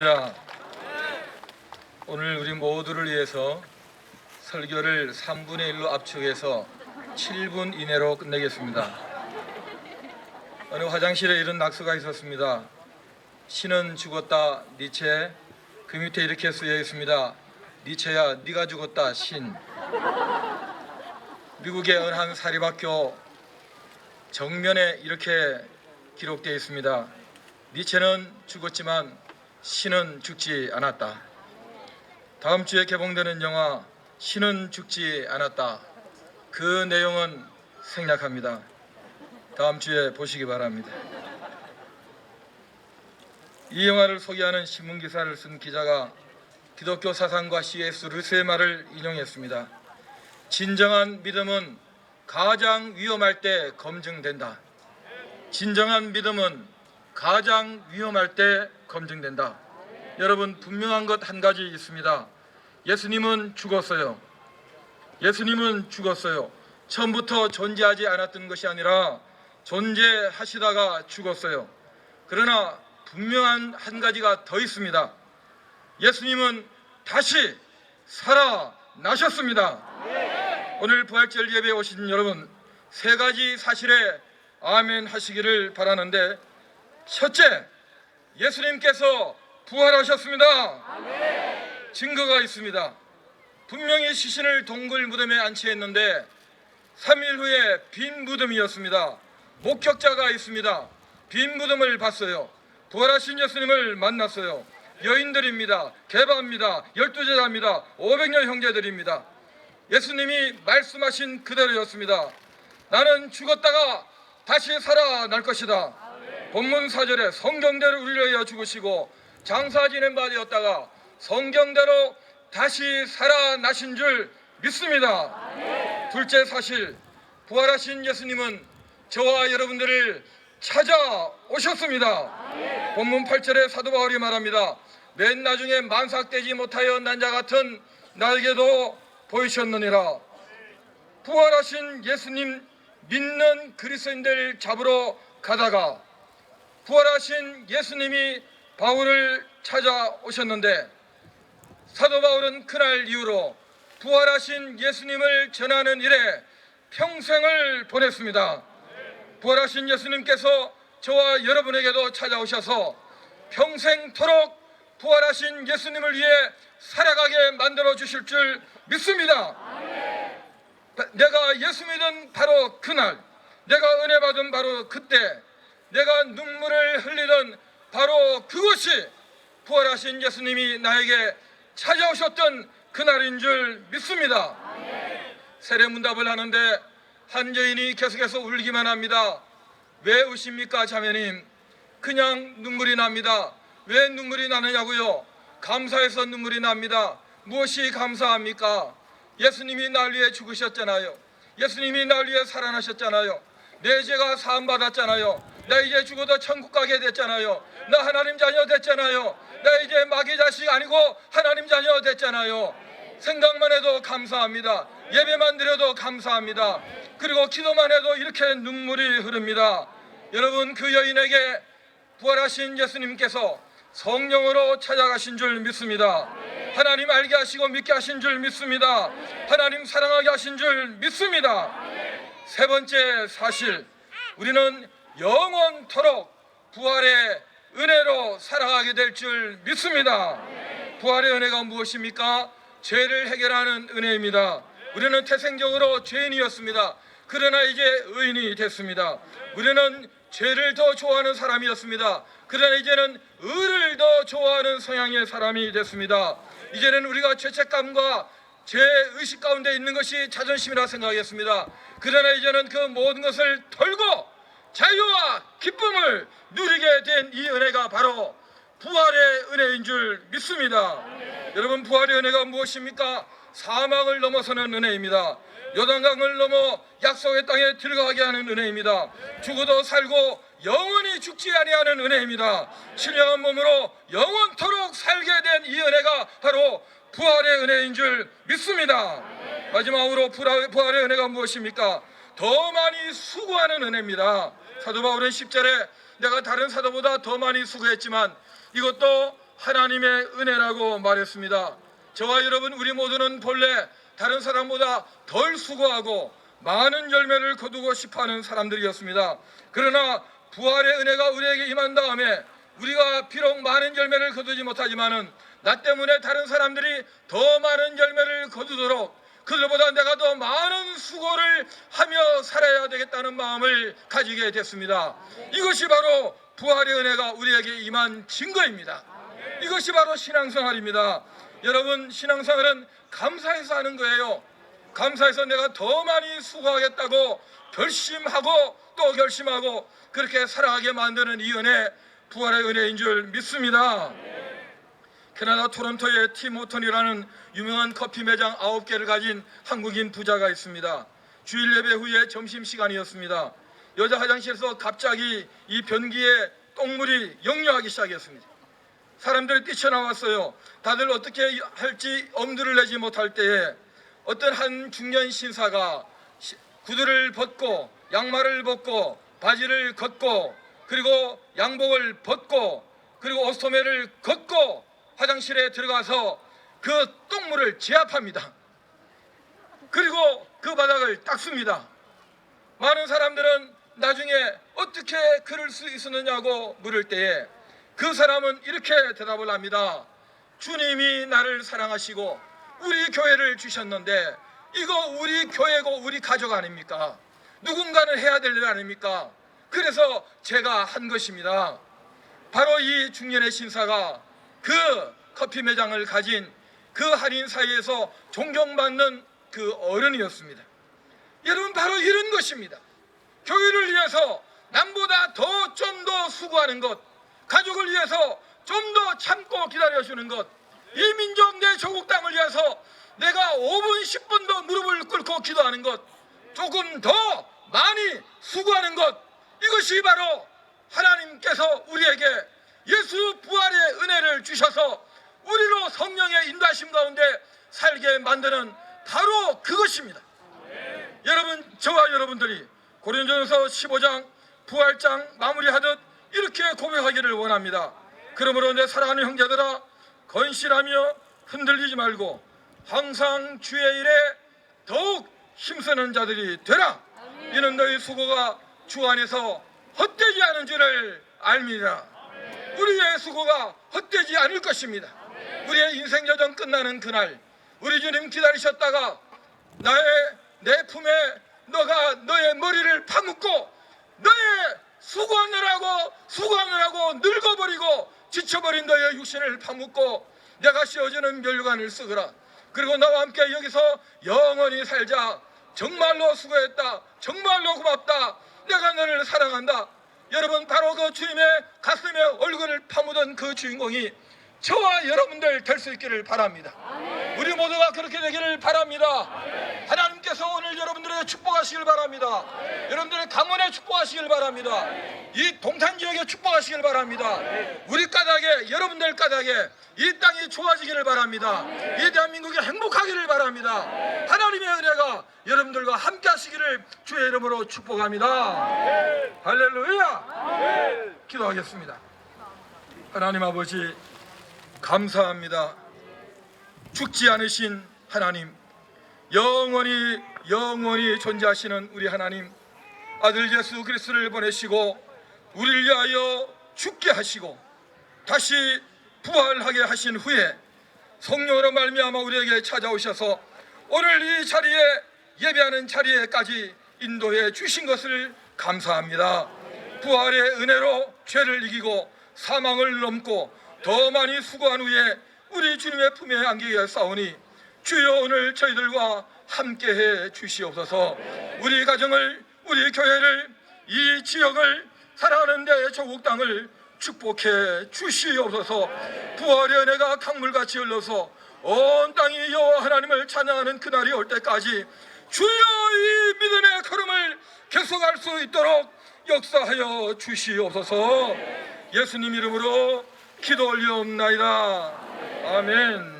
자, 오늘 우리 모두를 위해서 설교를 3분의 1로 압축해서 7분 이내로 끝내겠습니다. 어느 화장실에 이런 낙서가 있었습니다. 신은 죽었다 니체 그 밑에 이렇게 쓰여 있습니다. 니체야 네가 죽었다 신 미국의 어느 한 사립학교 정면에 이렇게 기록되어 있습니다. 니체는 죽었지만 신은 죽지 않았다. 다음 주에 개봉되는 영화 신은 죽지 않았다. 그 내용은 생략합니다. 다음 주에 보시기 바랍니다. 이 영화를 소개하는 신문 기사를 쓴 기자가 기독교 사상과 C.S. 루스의 말을 인용했습니다. 진정한 믿음은 가장 위험할 때 검증된다. 진정한 믿음은 가장 위험할 때 검증된다. 여러분 분명한 것 한 가지 있습니다. 예수님은 죽었어요. 예수님은 죽었어요. 처음부터 존재하지 않았던 것이 아니라 존재하시다가 죽었어요. 그러나 분명한 한 가지가 더 있습니다. 예수님은 다시 살아나셨습니다. 오늘 부활절 예배에 오신 여러분 세 가지 사실에 아멘 하시기를 바라는데 첫째, 예수님께서 부활하셨습니다. 증거가 있습니다. 분명히 시신을 동굴 무덤에 안치했는데 3일 후에 빈 무덤이었습니다. 목격자가 있습니다. 빈 무덤을 봤어요. 부활하신 예수님을 만났어요. 여인들입니다. 개바입니다. 열두 제자입니다. 500여 형제들입니다. 예수님이 말씀하신 그대로였습니다. 나는 죽었다가 다시 살아날 것이다. 본문 사절에 성경대로 위하여 죽으시고 장사 지낸 바 되었다가 성경대로 다시 살아나신 줄 믿습니다. 둘째 사실 부활하신 예수님은 저와 여러분들을 찾아오셨습니다. 본문 8절에 사도 바울이 말합니다. 맨 나중에 만삭되지 못하여 난자 같은 나에게도 보이셨느니라. 부활하신 예수님 믿는 그리스도인들 잡으러 가다가 부활하신 예수님이 바울을 찾아오셨는데 사도 바울은 그날 이후로 부활하신 예수님을 전하는 일에 평생을 보냈습니다. 부활하신 예수님께서 저와 여러분에게도 찾아오셔서 평생토록 부활하신 예수님을 위해 살아가게 만들어 주실 줄 믿습니다. 내가 예수 믿은 바로 그날, 내가 은혜 받은 바로 그때, 내가 눈물을 흘리던 바로 그것이 부활하신 예수님이 나에게 찾아오셨던 그날인 줄 믿습니다. 세례문답을 하는데 한 여인이 계속해서 울기만 합니다. 왜 우십니까, 자매님? 그냥 눈물이 납니다. 왜 눈물이 나느냐고요? 감사해서 눈물이 납니다. 무엇이 감사합니까? 예수님이 날 위해 죽으셨잖아요. 예수님이 날 위해 살아나셨잖아요. 내 죄가 사함 받았잖아요. 나 이제 죽어도 천국 가게 됐잖아요. 나 하나님 자녀 됐잖아요. 나 이제 마귀 자식 아니고 하나님 자녀 됐잖아요. 생각만 해도 감사합니다. 예배만 드려도 감사합니다. 그리고 기도만 해도 이렇게 눈물이 흐릅니다. 여러분 그 여인에게 부활하신 예수님께서 성령으로 찾아가신 줄 믿습니다. 하나님 알게 하시고 믿게 하신 줄 믿습니다. 하나님 사랑하게 하신 줄 믿습니다. 세 번째 사실 우리는 영원토록 부활의 은혜로 살아가게 될 줄 믿습니다. 부활의 은혜가 무엇입니까? 죄를 해결하는 은혜입니다. 우리는 태생적으로 죄인이었습니다. 그러나 이제 의인이 됐습니다. 우리는 죄를 더 좋아하는 사람이었습니다. 그러나 이제는 의를 더 좋아하는 성향의 사람이 됐습니다. 이제는 우리가 죄책감과 죄 의식 가운데 있는 것이 자존심이라 생각했습니다. 그러나 이제는 그 모든 것을 털고 자유와 기쁨을 누리게 된 이 은혜가 바로 부활의 은혜인 줄 믿습니다. 여러분 부활의 은혜가 무엇입니까? 사망을 넘어서는 은혜입니다. 요단강을 넘어 약속의 땅에 들어가게 하는 은혜입니다. 죽어도 살고 영원히 죽지 아니하는 은혜입니다. 신령한 몸으로 영원토록 살게 된 이 은혜가 바로 부활의 은혜인 줄 믿습니다. 마지막으로 부활- 부활의 은혜가 무엇입니까? 더 많이 수고하는 은혜입니다. 사도 바울은 10절에 내가 다른 사도보다 더 많이 수고했지만 이것도 하나님의 은혜라고 말했습니다. 저와 여러분 우리 모두는 본래 다른 사람보다 덜 수고하고 많은 열매를 거두고 싶어하는 사람들이었습니다. 그러나 부활의 은혜가 우리에게 임한 다음에 우리가 비록 많은 열매를 거두지 못하지만은 나 때문에 다른 사람들이 더 많은 열매를 거두도록 그들보다 내가 더 많은 수고를 하며 살아야 되겠다는 마음을 가지게 됐습니다. 이것이 바로 부활의 은혜가 우리에게 임한 증거입니다. 이것이 바로 신앙생활입니다. 여러분 신앙생활은 감사해서 하는 거예요. 감사해서 내가 더 많이 수고하겠다고 결심하고 또 결심하고 그렇게 살아가게 만드는 이 은혜 부활의 은혜인 줄 믿습니다. 캐나다 토론토에 팀 호턴이라는 유명한 커피 매장 9개를 가진 한국인 부자가 있습니다. 주일 예배 후에 점심 시간이었습니다. 여자 화장실에서 갑자기 이 변기에 똥물이 역류하기 시작했습니다. 사람들이 뛰쳐나왔어요. 다들 어떻게 할지 엄두를 내지 못할 때에 어떤 한 중년 신사가 시- 구두를 벗고 양말을 벗고 바지를 걷고 그리고 양복을 벗고 그리고 옷소매를 걷고 화장실에 들어가서 그 똥물을 제압합니다. 그리고 그 바닥을 닦습니다. 많은 사람들은 나중에 어떻게 그럴 수 있었느냐고 물을 때에 그 사람은 이렇게 대답을 합니다. 주님이 나를 사랑하시고 우리 교회를 주셨는데 이거 우리 교회고 우리 가족 아닙니까? 누군가는 해야 될 일 아닙니까? 그래서 제가 한 것입니다. 바로 이 중년의 신사가 그 커피 매장을 가진 그 한인 사이에서 존경받는 그 어른이었습니다. 여러분 바로 이런 것입니다. 교회를 위해서 남보다 더 좀 더 수고하는 것, 가족을 위해서 좀 더 참고 기다려주는 것, 이 민족 내 조국 땅을 위해서 내가 5분 10분 더 무릎을 꿇고 기도하는 것, 조금 더 많이 수고하는 것, 이것이 바로 하나님께서 우리에게 예수 부활의 은혜를 주셔서 우리로 성령의 인도하심 가운데 살게 만드는 바로 그것입니다. 여러분 저와 여러분들이 고린도전서 15장 부활장 마무리하듯 이렇게 고백하기를 원합니다. 그러므로 내 사랑하는 형제들아 건실하며 흔들리지 말고 항상 주의 일에 더욱 힘쓰는 자들이 되라. 이는 너희 수고가 주 안에서 헛되지 않은 줄을 알미라. 우리의 수고가 헛되지 않을 것입니다. 우리의 인생 여정 끝나는 그날 우리 주님 기다리셨다가 나의 내 품에 너가 너의 머리를 파묻고 너의 수고하느라고 수고하느라고 늙어버리고 지쳐버린 너의 육신을 파묻고 내가 씌워주는 멸류관을 쓰거라. 그리고 나와 함께 여기서 영원히 살자. 정말로 수고했다. 정말로 고맙다. 내가 너를 사랑한다 여러분 바로 그 주님의 가슴에 얼굴을 파묻은 그 주인공이 저와 여러분들 될 수 있기를 바랍니다. 우리 모두가 그렇게 되기를 바랍니다. 하나님 께서 오늘 여러분들에게 축복하시길 바랍니다. 여러분들의 가문에 축복하시길 바랍니다. 이 동탄 지역에 축복하시길 바랍니다. 우리 까닭에 여러분들 까닭에 이 땅이 좋아지기를 바랍니다. 이 대한민국이 행복하기를 바랍니다. 하나님의 은혜가 여러분들과 함께 하시기를 주의 이름으로 축복합니다. 할렐루야! 기도하겠습니다. 하나님 아버지 감사합니다. 죽지 않으신 하나님, 영원히 영원히 존재하시는 우리 하나님, 아들 예수 그리스도를 보내시고 우리를 위하여 죽게 하시고 다시 부활하게 하신 후에 성령으로 말미암아 우리에게 찾아오셔서 오늘 이 자리에 예배하는 자리에까지 인도해 주신 것을 감사합니다. 부활의 은혜로 죄를 이기고 사망을 넘고 더 많이 수고한 후에 우리 주님의 품에 안기게 싸우니 주여 오늘 저희들과 함께 해 주시옵소서. 우리 가정을 우리 교회를 이 지역을 사랑하는 데 조국 땅을 축복해 주시옵소서. 부활의 은혜가 강물같이 흘러서 온 땅이 여호와 하나님을 찬양하는 그날이 올 때까지 주여 이 믿음의 걸음을 계속할 수 있도록 역사하여 주시옵소서. 예수님 이름으로 기도 올리옵나이다. 아멘